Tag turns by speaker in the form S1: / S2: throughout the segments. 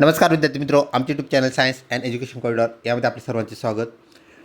S1: नमस्कार विद्यार्थी मित्रो आमचे YouTube channel science and education corridor यामध्ये आपले सर्वांचे स्वागत.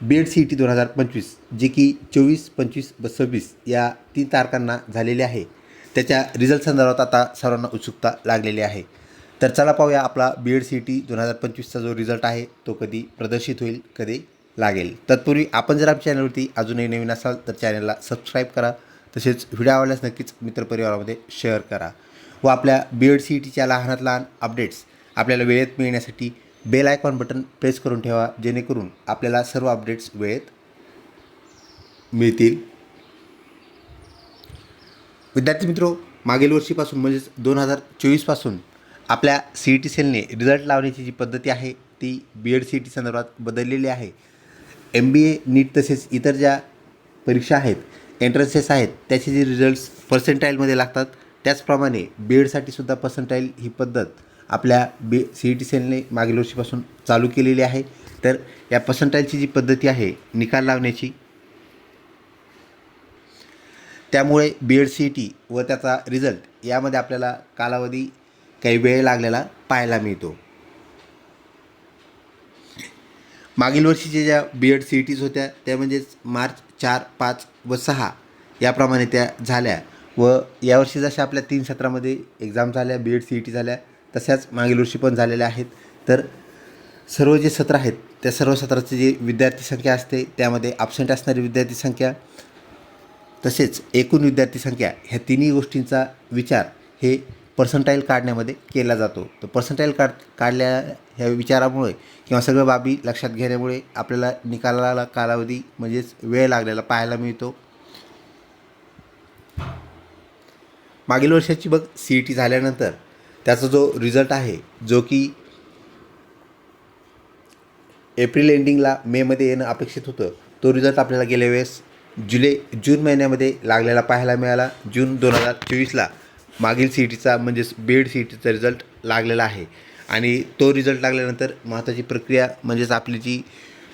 S1: B Ed C E T दोन हजार पंचवीस जे की चोवीस पंचवीस व सव्वीस या तीन तारखांना झालेले आहे. त्याच्या रिझल्ट संदर्भात आता सर्वांना उत्सुकता लागलेली आहे. तर चला पाहूया आपला B Ed C E T दोन हजार पंचवीसचा जो रिझल्ट आहे तो कधी प्रदर्शित होईल कधी लागेल. तत्पूर्वी आपण जर आमच्या चॅनलवरती अजूनही नवीन असाल तर चॅनलला सबस्क्राईब करा. तसेच व्हिडिओ आवडल्यास नक्कीच मित्रपरिवारामध्ये शेअर करा. व आपल्या बी एड सी ई टीच्या लहानात लहान अपडेट्स आपल्याला वेळेत मिळण्यासाठी बेल आयकॉन बटन प्रेस करून ठेवा जेणेकरून आपल्याला सर्व अपडेट्स वेळेत मिळतील. विद्यार्थी मित्रो मागील वर्षीपासून म्हणजेच दोन हजार चोवीसपासून आपल्या सी ई टी सेलने रिझल्ट लावण्याची जी पद्धती आहे ती B Ed C E T संदर्भात बदललेली आहे. एम बी ए नीट तसेच इतर ज्या परीक्षा आहेत एंट्रन्सेस आहेत त्याचे जे रिझल्ट्स पर्सेंटाईलमध्ये लागतात त्याचप्रमाणे बी एडसाठी सुद्धा पर्सेंटाईल ही पद्धत आपल्या बी सी ई टी सेलने मागील वर्षीपासून चालू केलेली आहे. तर या पर्सेंटाईलची जी पद्धती आहे निकाल लावण्याची त्यामुळे B Ed C E T व त्याचा रिझल्ट यामध्ये आपल्याला कालावधी काही वेळ लागलेला पाहायला मिळतो. मागील वर्षीच्या ज्या B Ed C E Ts होत्या त्या म्हणजेच मार्च चार पाच व सहा याप्रमाणे त्या झाल्या व यावर्षी जशा आपल्या तीन सत्रामध्ये एक्झाम झाल्या B Ed C E T झाल्या तशाच मागील वर्षी पण झालेल्या आहेत. तर सर्व जे सत्र आहेत त्या सर्व सत्राची जी विद्यार्थी संख्या असते त्यामध्ये ॲबसेंट असणारी विद्यार्थी संख्या तसेच एकूण विद्यार्थी संख्या ह्या तिन्ही गोष्टींचा विचार हे पर्संटाईल काढण्यामध्ये केला जातो. तर पर्संटाईल काढ काढल्या ह्या विचारामुळे किंवा सगळ्या बाबी लक्षात घेण्यामुळे आपल्याला निकालाला कालावधी म्हणजेच वेळ लागलेला पाहायला मिळतो. मागील वर्षाची बघ सी ई टी झाल्यानंतर त्याचा जो रिझल्ट आहे जो की एप्रिल एंडिंगला मेमध्ये येणं अपेक्षित होतं तो रिझल्ट आपल्याला गेल्या वेळेस जुलै जून महिन्यामध्ये लागलेला पाहायला मिळाला. जून दोन हजार चोवीसला मागील सी ई टीचा म्हणजेच बेड सी ई टीचा रिझल्ट लागलेला आहे. आणि तो रिझल्ट लागल्यानंतर महत्त्वाची प्रक्रिया म्हणजेच आपली जी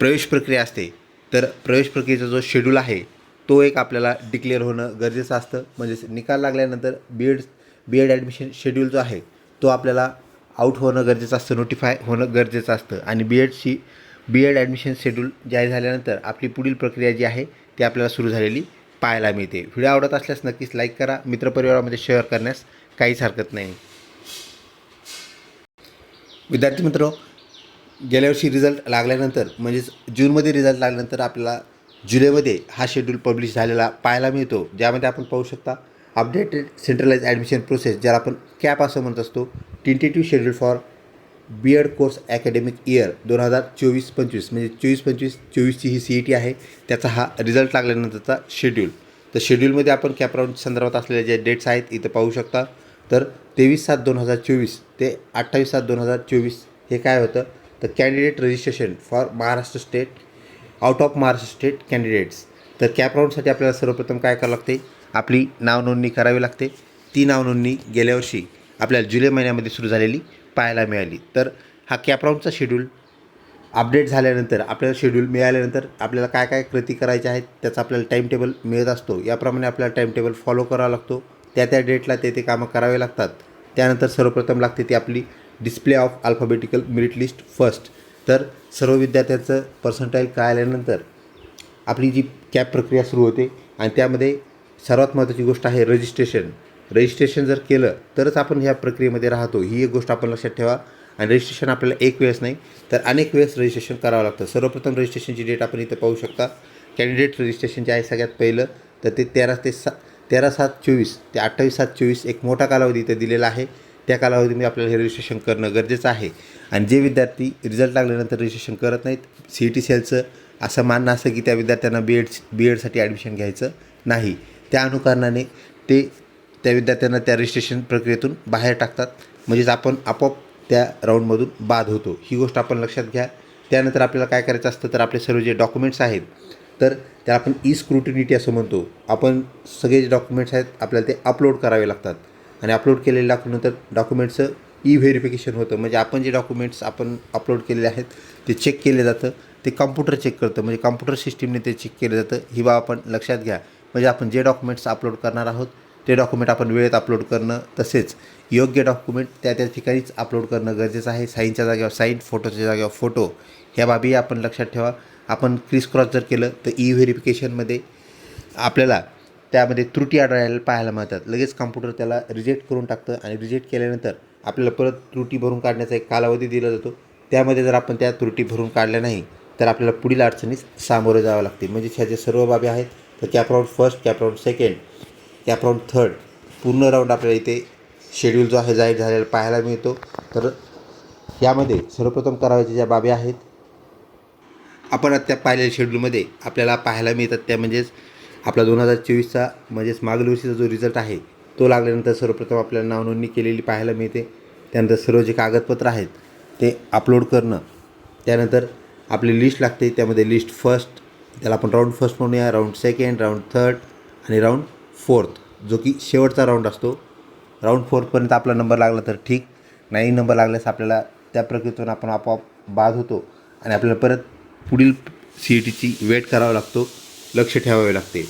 S1: प्रवेश प्रक्रिया असते तर प्रवेश प्रक्रियेचा जो शेड्यूल आहे तो एक आपल्याला डिक्लेअर होणं गरजेचं असतं. म्हणजेच निकाल लागल्यानंतर B Ed B Ed admission schedule जो आहे तो आपल्याला आऊट होणं गरजेचं असतं नोटिफाय होणं गरजेचं असतं. आणि बी एडची बी एड ॲडमिशन शेड्यूल जाहीर झाल्यानंतर आपली पुढील प्रक्रिया जी आहे ती आपल्याला सुरू झालेली पाहायला मिळते. व्हिडिओ आवडत असल्यास नक्कीच लाईक करा. मित्रपरिवारामध्ये शेअर करण्यास काहीच हरकत नाही. विद्यार्थी मित्र गेल्या वर्षी रिझल्ट लागल्यानंतर म्हणजेच जूनमध्ये रिझल्ट लागल्यानंतर आपल्याला जुलैमध्ये हा शेड्यूल पब्लिश झालेला पाहायला मिळतो. ज्यामध्ये आपण पाहू शकता अपडेटेड सेंट्रलाइज ॲडमिशन प्रोसेस ज्याला आपण कॅप असं म्हणत असतो tentative schedule for B Ed course academic year दोन हजार चोवीस पंचवीस. म्हणजे चोवीस पंचवीस चोवीसची ही सी ई टी आहे. त्याचा हा रिझल्ट लागल्यानंतरचा शेड्यूल तर शेड्यूलमध्ये आपण कॅपराऊंड संदर्भात असलेले जे डेट्स आहेत इथं पाहू शकता. तर तेवीस सात दोन हजार चोवीस ते अठ्ठावीस सात दोन हजार चोवीस हे काय होतं? तर candidate registration for Maharashtra state out of Maharashtra state candidates तर कॅप राऊंडसाठी आपल्याला सर्वप्रथम काय करावं लागते? आपली नावनोंदणी करावी लागते. ती नावनोंदणी गेल्या वर्षी आपल्याला जुलै महिन्यामध्ये सुरू झालेली पाहायला मिळाली. तर हा कॅप राऊंडचा शेड्यूल अपडेट झाल्यानंतर आपल्याला शेड्यूल मिळाल्यानंतर आपल्याला काय काय कृती करायच्या आहेत त्याचा आपल्याला टाईम टेबल मिळत असतो. याप्रमाणे आपल्याला टाईम टेबल फॉलो करावा लागतो. त्या त्या डेटला ते ते कामं करावे लागतात. त्यानंतर सर्वप्रथम लागते ती आपली display of alphabetical merit list first तर सर्व विद्यार्थ्यांचं काय कळाल्यानंतर आपली जी कॅब प्रक्रिया सुरू होते आणि त्यामध्ये सर्वात महत्त्वाची गोष्ट आहे रजिस्ट्रेशन रजिस्ट्रेशन जर केलं तरच आपण ह्या प्रक्रियेमध्ये राहतो. ही एक गोष्ट आपण लक्षात ठेवा. आणि रजिस्ट्रेशन आपल्याला एक वेळेस नाही तर अनेक वेळेस रजिस्ट्रेशन करावं लागतं. सर्वप्रथम रजिस्ट्रेशनची डेट आपण इथं पाहू शकता. कॅन्डिडेट रजिस्ट्रेशन जे आहे सगळ्यात पहिलं तर ते तेरा ते सा तेरा सात चोवीस ते अठ्ठावीस सात चोवीस एक मोठा कालावधी इथं दिलेला आहे. त्या कालावधीमध्ये आपल्याला हे रजिस्ट्रेशन करणं गरजेचं आहे. आणि जे विद्यार्थी रिझल्ट लागल्यानंतर रजिस्ट्रेशन करत नाहीत सी ई टी सेलचं असं मानणं असं की त्या विद्यार्थ्यांना बी एड बी एडसाठी ॲडमिशन घ्यायचं नाही. त्या अनुकारणाने ते त्या विद्यार्थ्यांना त्या रजिस्ट्रेशन प्रक्रियेतून बाहेर टाकतात. म्हणजेच आपण आपोआप त्या राऊंडमधून बाद होतो. ही गोष्ट आपण लक्षात घ्या. त्यानंतर आपल्याला काय करायचं असतं तर आपले सर्व जे डॉक्युमेंट्स आहेत तर त्या आपण ई स्क्रुटिनिटी असं म्हणतो. आपण सगळे जे डॉक्युमेंट्स आहेत आपल्याला ते अपलोड करावे लागतात. आणि अपलोड केलेले दाखवल्यानंतर डॉक्युमेंट्सचं ई व्हेरिफिकेशन होतं. म्हणजे आपण जे डॉक्युमेंट्स आपण अपलोड केलेले आहेत ते चेक केले जातं. ते कम्प्युटर चेक करतं. म्हणजे कम्प्युटर सिस्टीमने ते चेक केलं जातं. ही बाब आपण लक्षात घ्या. म्हणजे आपण जे डॉक्युमेंट्स अपलोड करणार आहोत ते डॉक्युमेंट आपण वेळेत अपलोड करणं तसेच योग्य डॉक्युमेंट त्या त्या ठिकाणीच अपलोड करणं गरजेचं आहे. साईनच्या जागेवर साईन फोटोच्या जागेवर फोटो ह्या बाबी आपण लक्षात ठेवा. आपण क्रिस क्रॉस जर केलं तर ई व्हेरिफिकेशनमध्ये आपल्याला त्यामध्ये त्रुटी आढळायला पाहायला मिळतात. लगेच कॉम्प्युटर त्याला रिजेक्ट करून टाकतं आणि रिजेक्ट केल्यानंतर आपल्याला परत त्रुटी भरून काढण्याचा एक कालावधी दिला जातो. त्यामध्ये जर आपण त्या त्रुटी भरून काढल्या नाही तर आपल्याला पुढील अडचणीस सामोरं जावं लागते. म्हणजे ह्या ज्या सर्व बाबी आहेत तर CAP round first CAP round second CAP round third. पूर्ण राऊंड आपल्याला इथे शेड्यूल जो आहे जाहीर झालेला पाहायला मिळतो. तर यामध्ये सर्वप्रथम करावयाच्या ज्या बाबी आहेत आपण आत्ता पाहिलेल्या शेड्यूलमध्ये आपल्याला पाहायला मिळतात त्या म्हणजेच आपला दोन हजार चोवीसचा म्हणजेच मागील वर्षीचा जो रिझल्ट आहे तो लागल्यानंतर सर्वप्रथम आपल्याला नावनोंदणी केलेली पाहायला मिळते. त्यानंतर सर्व जे कागदपत्र आहेत ते अपलोड करणं. त्यानंतर आपली लिस्ट लागते त्यामध्ये लिस्ट फर्स्ट त्याला आपण राऊंड फर्स्ट म्हणूया राऊंड सेकंड राऊंड थर्ड आणि राऊंड फोर्थ जो की शेवटचा राऊंड असतो. राऊंड फोर्थपर्यंत आपला नंबर लागला तर ठीक. नाही नंबर लागल्यास आपल्याला त्या प्रक्रियेतून आपण आपोआप बाद होतो आणि आपल्याला परत पुढील सी ई टीची वेट करावा लागतो. लक्ष ठेवावे लागते.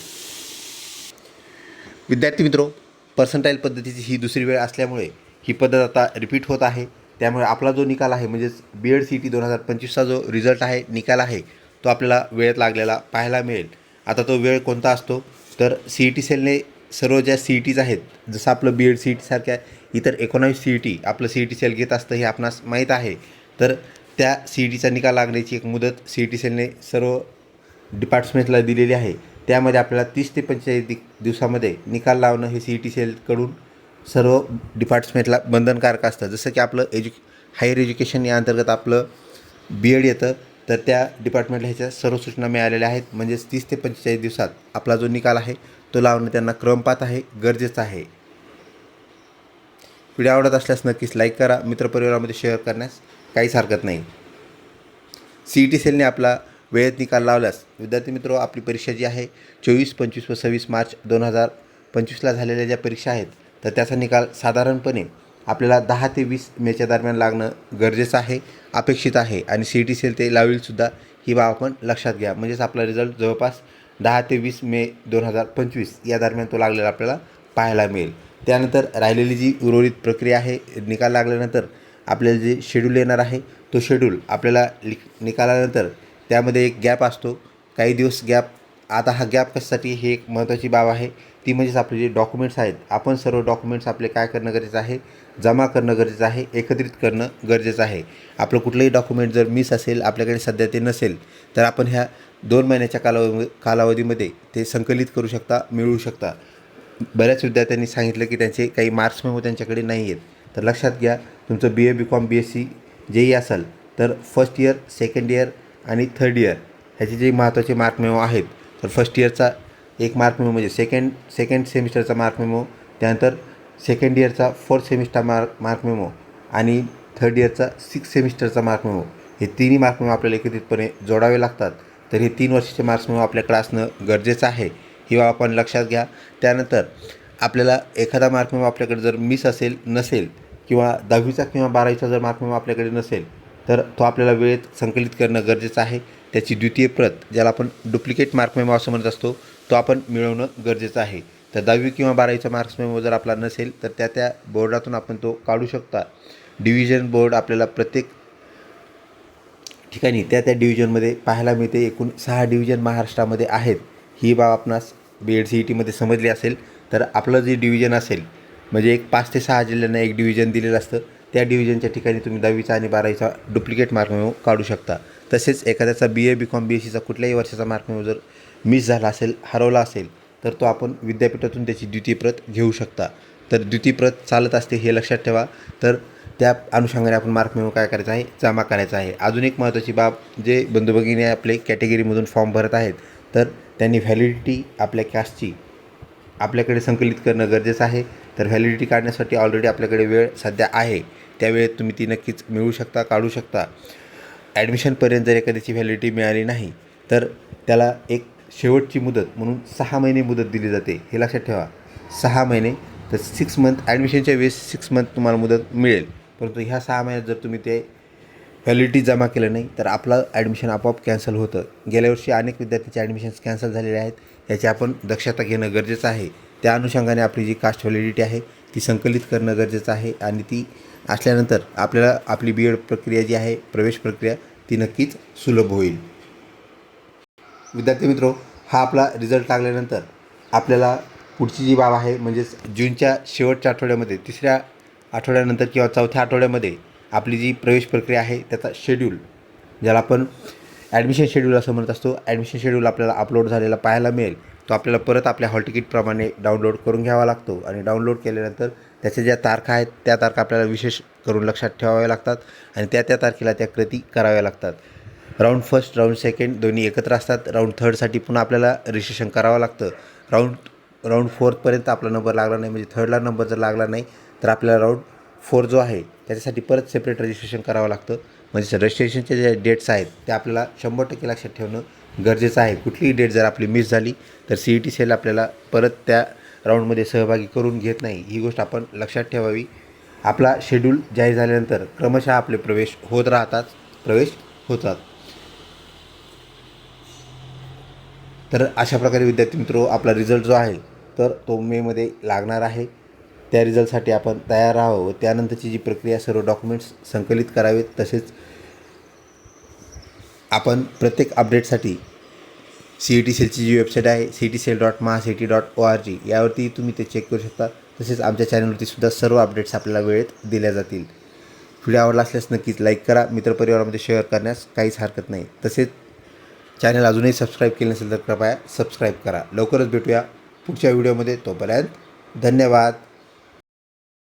S1: विद्यार्थी मित्रो पर्संटाईल पद्धतीची ही दुसरी वेळ असल्यामुळे ही पद्धत आता रिपीट होत आहे. त्यामुळे आपला जो निकाल आहे म्हणजेच B Ed C E T दोन हजार पंचवीसचा जो रिझल्ट आहे निकाल आहे तो आपल्याला वेळेत लागलेला पाहायला मिळेल. आता तो वेळ कोणता असतो? तर सी ई टी सेलने सर्व ज्या सी ई टीज आहेत जसं आपलं बी एड सी ई टीसारख्या इतर एकोणावीस सी ई टी आपलं सी ई टी सेल घेत असतं हे आपणास माहीत आहे. तर त्या सी ई टीचा निकाल लागण्याची एक मुदत सी ई टी सेलने सर्व डिपार्टमेंटला दिलेली आहे. त्यामध्ये आपल्याला तीस ते पंचेचाळीस दि दिवसामध्ये निकाल लावणं हे सी ई टी सेलकडून सर्व डिपार्टमेंटला बंधनकारक असतं. जसं की आपलं एज्यु हायर एज्युकेशन या अंतर्गत आपलं बी एड येतं. तर त्या डिपार्टमेंटला ह्याच्या सर्व सूचना मिळालेल्या आहेत. म्हणजेच तीस ते पंचेचाळीस दिवसात आपला जो निकाल आहे तो लावणं त्यांना क्रमपात आहे गरजेचं आहे. व्हिडिओ आवडत असल्यास नक्कीच लाईक करा. मित्रपरिवारामध्ये शेअर करण्यास काहीच हरकत नाही. सी ई टी सेलने आपला वेळेत निकाल लावल्यास विद्यार्थी मित्र आपली परीक्षा जी आहे चोवीस पंचवीस व सव्वीस मार्च दोन हजार पंचवीसला झालेल्या ज्या परीक्षा आहेत तर त्याचा निकाल साधारणपणे आपल्याला दहा ते वीस मेच्या दरम्यान लागणं गरजेचं आहे अपेक्षित आहे आणि सी टी सेल ते लावेलसुद्धा ही बाब आपण लक्षात घ्या. म्हणजेच आपला रिझल्ट जवळपास दहा ते वीस मे दोन हजार पंचवीस या दरम्यान तो लागलेला आपल्याला पाहायला मिळेल. त्यानंतर राहिलेली जी उर्वरित प्रक्रिया आहे निकाल लागल्यानंतर आपल्याला जे शेड्यूल येणार आहे तो शेड्यूल आपल्याला लि निकालानंतर त्यामध्ये एक गॅप असतो. काही दिवस गॅप आता हा गॅप कशासाठी ही एक महत्त्वाची बाब आहे. ती म्हणजेच आपले जे डॉक्युमेंट्स आहेत आपण सर्व डॉक्युमेंट्स आपले काय करणं गरजेचं आहे जमा करणं गरजेचं आहे एकत्रित करणं गरजेचं आहे. आपलं कुठलंही डॉक्युमेंट जर मिस असेल आपल्याकडे सध्या ते नसेल तर आपण ह्या दोन महिन्याच्या कालावधी कालावधीमध्ये ते संकलित करू शकता मिळवू शकता. बऱ्याच विद्यार्थ्यांनी सांगितलं की त्यांचे काही मार्क्स मेमो त्यांच्याकडे नाही आहेत. तर लक्षात घ्या तुमचं B A B Com B S C जेही असेल तर फर्स्ट इयर सेकंड इयर आणि थर्ड इयर ह्याचे जे महत्त्वाचे मार्क मेमो आहेत तर फर्स्ट इयरचा एक मार्क मेमो म्हणजे सेकंड सेकंड सेमिस्टरचा मार्क मेमो त्यानंतर second इयरचा fourth semester mark mark memo आणि थर्ड इयरचा सिक्स सेमिस्टरचा मार्क मेमो हे तिन्ही मार्क मेमो आपल्याला एकत्रितपणे जोडावे लागतात. तर हे तीन वर्षाचे मार्क्स मेमो आपल्याकडे असणं गरजेचं आहे. ही बाब आपण लक्षात घ्या. त्यानंतर आपल्याला एखादा मार्क मेमो आपल्याकडे जर मिस असेल नसेल किंवा दहावीचा किंवा बारावीचा जर मार्क मेमो आपल्याकडे नसेल तर तो आपल्याला वेळेत संकलित करणं गरजेचं आहे. त्याची द्वितीय प्रत ज्याला आपण डुप्लिकेट मार्क मेमो असं म्हणत असतो तो आपण मिळवणं गरजेचं आहे. तर दहावी किंवा बारावीचा मार्क्स मेमो जर आपला नसेल तर त्या त्या बोर्डातून आपण तो काढू शकता. डिव्हिजन बोर्ड आपल्याला प्रत्येक ठिकाणी त्या त्या डिव्हिजनमध्ये पाहायला मिळते. एकूण सहा डिव्हिजन महाराष्ट्रामध्ये आहेत. ही बाब आपणास बी एड सी ई टीमध्ये समजली असेल तर आपलं जे डिव्हिजन असेल म्हणजे एक पाच ते सहा जिल्ह्यांना एक डिव्हिजन दिलेलं असतं. त्या डिव्हिजनच्या ठिकाणी तुम्ही दहावीचा आणि बारावीचा डुप्लिकेट मार्क काढू शकता. तसेच एखाद्याचा बी A B com B S सीचा कुठल्याही वर्षाचा मार्क जर मिस झाला असेल हरवला असेल तर तो आपण विद्यापीठातून त्याची द्वितीय प्रत घेऊ शकता. तर द्वितीय प्रत चालत असते हे लक्षात ठेवा. तर त्या अनुषंगाने आपण मार्क मिळवून काय करायचं आहे? जमा करायचा आहे. अजून एक महत्त्वाची बाब जे बंधुभगिनी आपले कॅटेगरीमधून फॉर्म भरत आहेत तर त्यांनी व्हॅलिडिटी आपल्या कॅशची आपल्याकडे संकलित करणं गरजेचं आहे. तर व्हॅलिडिटी काढण्यासाठी ऑलरेडी आपल्याकडे वेळ सध्या आहे. त्या वेळेत तुम्ही ती नक्कीच मिळू शकता काढू शकता. ॲडमिशनपर्यंत जर एखाद्याची व्हॅलिडिटी मिळाली नाही तर त्याला एक शेवटची मुदत म्हणून सहा महिने मुदत दिली जाते. हे लक्षात ठेवा. सहा महिने तर सिक्स मंथ ॲडमिशनच्या वेळेस सिक्स मंथ तुम्हाला मुदत मिळेल. परंतु ह्या सहा महिन्यात जर तुम्ही ते व्हॅलिडिटी जमा केलं नाही तर आपलं ॲडमिशन आपोआप कॅन्सल होतं. गेल्या वर्षी अनेक विद्यार्थ्यांचे ॲडमिशन्स कॅन्सल झालेले आहेत. याची आपण दक्षता घेणं गरजेचं आहे. त्या अनुषंगाने आपली जी कास्ट व्हॅलिडिटी आहे ती संकलित करणं गरजेचं आहे आणि ती असल्यानंतर आपल्याला आपली बी एड प्रक्रिया जी आहे प्रवेश प्रक्रिया ती नक्कीच सुलभ होईल. विद्यार्थी मित्रो हा आपला रिझल्ट लागल्यानंतर आपल्याला पुढची जी बाब आहे म्हणजेच जूनच्या शेवटच्या आठवड्यामध्ये तिसऱ्या आठवड्यानंतर किंवा चौथ्या आठवड्यामध्ये आपली जी प्रवेश प्रक्रिया आहे त्याचा शेड्यूल ज्याला आपण ॲडमिशन शेड्यूल असं म्हणत असतो. ॲडमिशन शेड्यूल आपल्याला अपलोड झालेला पाहायला मिळेल. तो आपल्याला परत आपल्या हॉल तिकीटप्रमाणे डाउनलोड करून घ्यावा लागतो आणि डाउनलोड केल्यानंतर त्याच्या ज्या तारखा आहेत त्या तारखा आपल्याला विशेष करून लक्षात ठेवाव्या लागतात आणि त्या त्या तारखेला त्या कृती कराव्या लागतात. राऊंड फर्स्ट राऊंड सेकंड दोन्ही एकत्र असतात. राऊंड थर्डसाठी पुन्हा आपल्याला रजिस्ट्रेशन करावं लागतं. राऊंड राऊंड फोर्थपर्यंत आपला नंबर लागला नाही. म्हणजे थर्डला नंबर जर लागला नाही तर आपल्याला राऊंड फोर जो आहे त्याच्यासाठी परत सेपरेट रजिस्ट्रेशन करावं लागतं. म्हणजे रजिस्ट्रेशनचे जे डेट्स आहेत ते आपल्याला शंभर टक्के लक्षात ठेवणं गरजेचं आहे. कुठलीही डेट जर आपली मिस झाली तर सी ई टी सेल आपल्याला परत त्या राऊंडमध्ये सहभागी करून घेत नाही. ही गोष्ट आपण लक्षात ठेवावी. आपला शेड्यूल जाहीर झाल्यानंतर क्रमशः आपले प्रवेश होत राहतात. प्रवेश होतात. तर अशा प्रकारे विद्यार्थी मित्रो आपला रिझल्ट जो आहे तर तो मेमध्ये लागणार आहे. त्या रिझल्टसाठी आपण तयार राहावं त्यानंतरची जी प्रक्रिया सर्व डॉक्युमेंट्स संकलित करावेत. तसेच आपण प्रत्येक अपडेटसाठी सी ई टी सेलची जी वेबसाईट आहे C T cell dot Maha C T dot O R G यावरती तुम्ही ते चेक करू शकता. तसेच आमच्या चॅनलवरती सुद्धा सर्व अपडेट्स आपल्याला वेळेत दिल्या जातील. व्हिडिओ आवडला असल्यास नक्कीच लाईक करा. मित्रपरिवारामध्ये शेअर करण्यास काहीच हरकत नाही. तसेच चॅनल अजूनही सबस्क्राईब केलं नसेल तर कृपया सबस्क्राईब करा. लवकरच भेटूया पुढच्या व्हिडिओमध्ये. तोपर्यंत धन्यवाद.